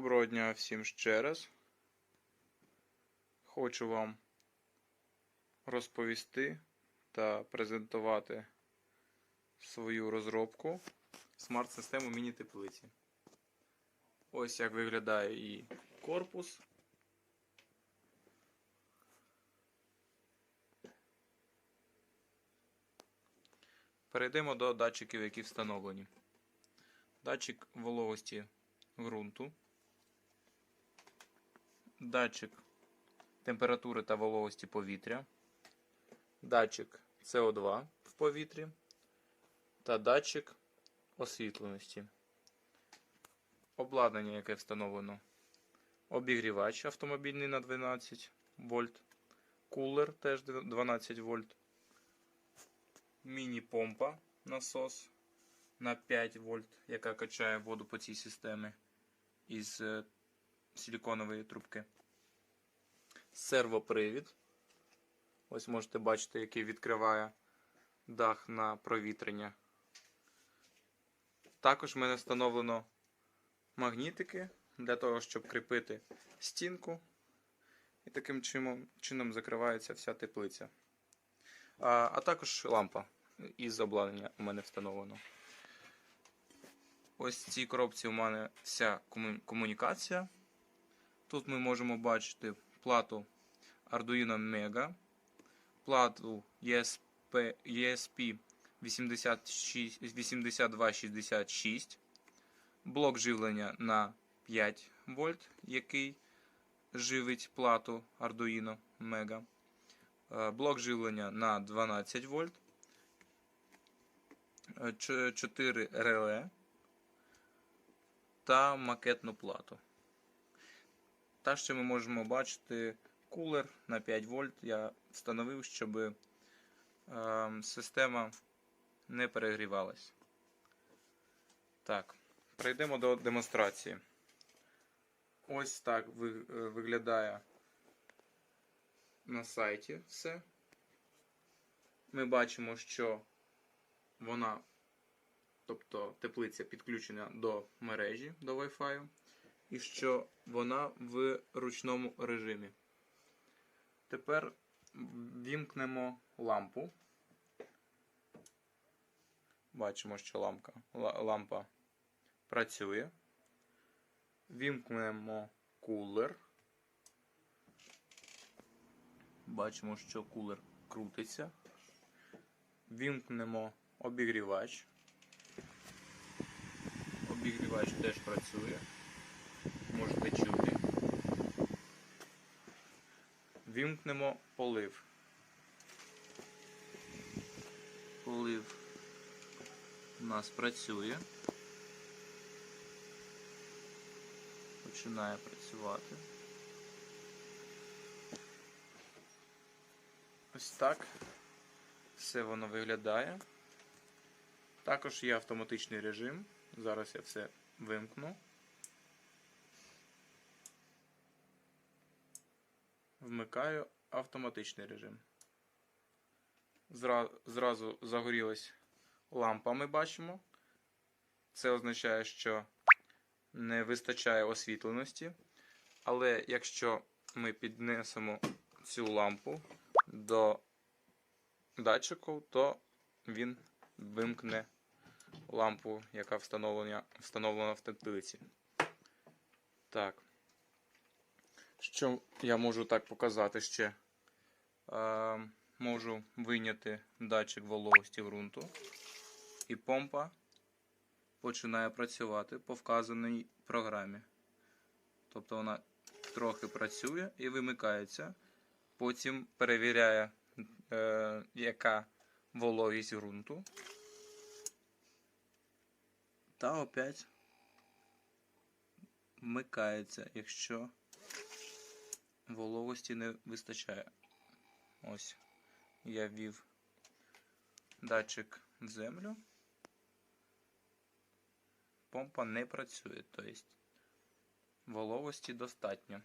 Доброго дня всім ще раз. Хочу вам розповісти та презентувати свою розробку смарт-систему міні-теплиці. Ось як виглядає і корпус. Перейдемо до датчиків, які встановлені. Датчик вологості ґрунту, датчик температури та вологості повітря, датчик СО2 в повітрі та датчик освітленості. Обладнання, яке встановлено. Обігрівач автомобільний на 12 вольт, кулер теж 12 вольт, міні-помпа насос на 5 вольт, яка качає воду по цій системі із е, силіконової трубки. Сервопривід. Ось можете бачити, який відкриває дах на провітрення. Також в мене встановлено магнітики для того, щоб кріпити стінку. І таким чином, закривається вся теплиця. А, а також лампа із обладнання у мене встановлено. Ось в цій коробці у мене вся кому- комунікація. Тут ми можемо бачити плату Arduino Mega, плату ESP, ESP 86 8266, блок живлення на 5 вольт, який живить плату Arduino Mega, е, блок живлення на 12 вольт, 4 реле та макетну плату. Та ще ми можемо бачити кулер на 5 вольт. Я встановив, щоб е, система не перегрівалась. Так, перейдемо до демонстрації. Ось так е, виглядає на сайті все. Ми бачимо, що вона тобто теплиця підключена до мережі до Wi-Fi, і що вона в ручному режимі. Тепер вімкнемо лампу. Бачимо, що лампа, лампа працює. Вімкнемо кулер. Бачимо, що кулер крутиться. Вімкнемо обігрівач. Обігрівач теж працює. Можете чути. Вімкнемо полив. Полив у нас працює. Починає працювати. Ось так все воно виглядає. Також є автоматичний режим. Зараз я все вимкну. Вмикаю автоматичний режим. Зразу загорілась лампа, ми бачимо. Це означає, що не вистачає освітленості. Але якщо ми піднесемо цю лампу до датчику, то він вимкне лампу, яка встановлена, в теплиці. Так. Що я можу так показати ще? Е, можу вийняти датчик вологості ґрунту. І помпа починає працювати по вказаній програмі. Тобто вона трохи працює і вимикається. Потім перевіряє, е, яка вологість ґрунту. Та опять вмикається, якщо вологості не вистачає. Ось я ввів датчик в землю. Помпа не працює, тобто вологості достатньо.